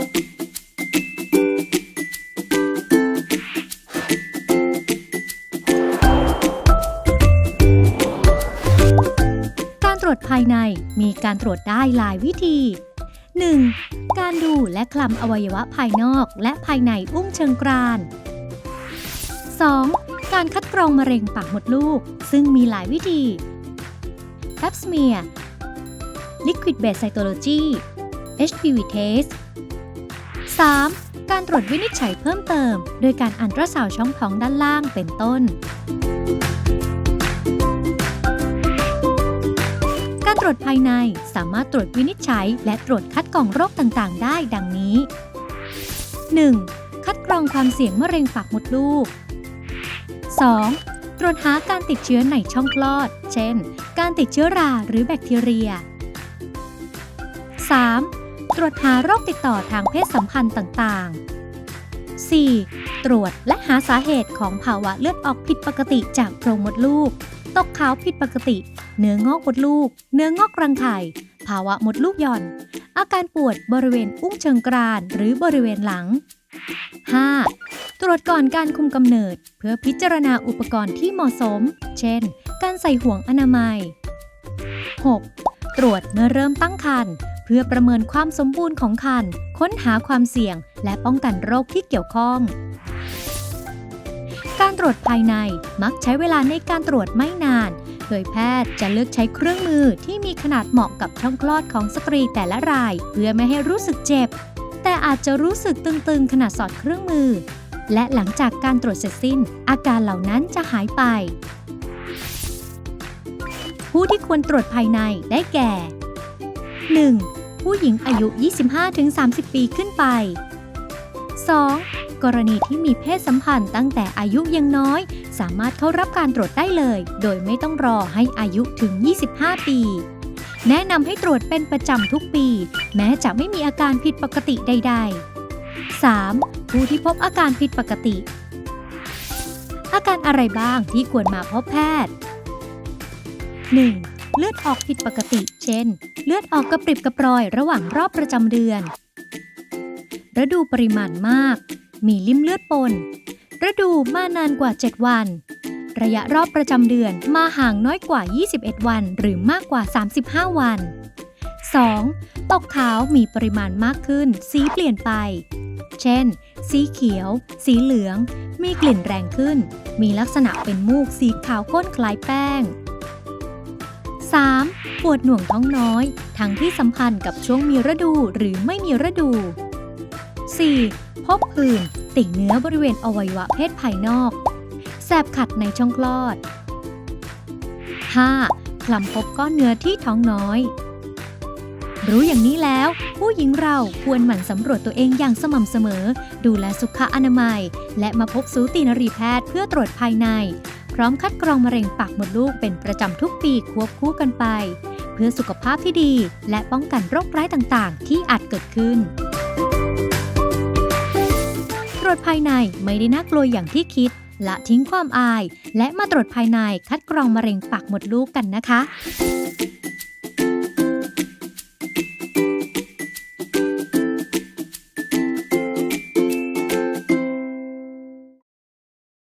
การตรวจภายในมีการตรวจได้หลายวิธี 1. การดูและคลำอวัยวะภายนอกและภายในอุ้งเชิงกราน 2. การคัดกรองมะเร็งปากมดลูก ซึ่งมีหลายวิธี Pap smear Liquid Based Cytology HPV Test 3. การตรวจวินิจฉัยเพิ่มเติม โดยการอันตราซาวช่องท้องด้านล่างเป็นต้น การตรวจภายในสามารถตรวจวินิจฉัย และตรวจคัดกรองโรคต่างๆ ได้ดังนี้ 1. คัดกรองความเสี่ยงมะเร็งปากมดลูก 2. ตรวจหาการติดเชื้อในช่องคลอด เช่น การติดเชื้อราหรือแบคทีเรีย 3. ตรวจหาโรคติดต่อทางเพศสัมพันธ์ต่างๆ 4. ตรวจและหาสาเหตุของภาวะเลือดออกผิดปกติจากโพรงมดลูก ตกขาวผิดปกติ เนื้องอกมดลูก เนื้องอกรังไข่ ภาวะมดลูกหย่อน อาการปวดบริเวณอุ้งเชิงกรานหรือบริเวณหลัง 5. ตรวจก่อนการคุมกำเนิด เพื่อพิจารณาอุปกรณ์ที่เหมาะสม เช่น การใส่ห่วงอนามัย 6. ตรวจเมื่อเริ่มตั้งครรภ์ พื่อประเมินความสมบูรณ์ของครรภ์ค้นหาความเสี่ยง และป้องกันโรคที่เกี่ยวข้อง การตรวจภายในมักใช้เวลาในการตรวจไม่นานโดยแพทย์จะเลือกใช้เครื่องมือที่มีขนาดเหมาะกับช่องคลอดของสตรีแต่ละราย เพื่อไม่ให้รู้สึกเจ็บ แต่อาจจะรู้สึกตึงๆขณะสอดเครื่องมือ และหลังจากการตรวจเสร็จสิ้น อาการเหล่านั้นจะหายไป ผู้ที่ควรตรวจภายในได้แก่ 1. ผู้หญิงอายุ 25-30 ปีขึ้นไป 2. กรณีที่มีเพศสัมพันธ์ตั้งแต่อายุยังน้อย สามารถเข้ารับการตรวจได้เลย โดยไม่ต้องรอให้อายุถึง 25 ปี แนะนำให้ตรวจเป็นประจำทุกปี แม้จะไม่มีอาการผิดปกติใด ๆ 3. ผู้ที่พบอาการผิดปกติ อาการอะไรบ้างที่ควรมาพบแพทย์ 1. เลือดออกผิดปกติ เช่น เลือดออกกระปริบกระปรอยระหว่างรอบประจำเดือน ฤดูปริมาณมาก มีลิ่มเลือดปน ฤดูมานานกว่า 7 วัน ระยะรอบประจำเดือนมาห่างน้อยกว่า 21 วัน หรือมากกว่า 35 วัน 2. ตกขาวมีปริมาณมากขึ้น สีเปลี่ยนไป เช่น สีเขียว สีเหลือง มีกลิ่นแรงขึ้น มีลักษณะเป็นมูกสีขาวข้นคล้ายแป้ง 3. ปวดหน่วงท้องน้อย ทั้งที่สัมพันธ์กับช่วงมีฤดูหรือไม่มีฤดู 4. พบผื่นติ่งเนื้อบริเวณอวัยวะเพศภายนอก แสบขัดในช่องคลอด 5. คลำพบก้อนเนื้อที่ท้องน้อย รู้อย่างนี้แล้ว ผู้หญิงเราควรหมั่นสำรวจตัวเองอย่างสม่ำเสมอ ดูแลสุขอนามัย และมาพบสูตินรีแพทย์เพื่อตรวจภายใน พร้อมคัดกรองมะเร็งปากมดลูกเป็นประจำทุกปีควบคู่กันไป เพื่อสุขภาพที่ดีและป้องกันโรคร้ายต่างๆ ที่อาจเกิดขึ้น ตรวจภายในไม่ได้น่ากลัวอย่างที่คิดละทิ้งความอาย และมาตรวจภายในคัดกรองมะเร็งปากมดลูกกันนะคะ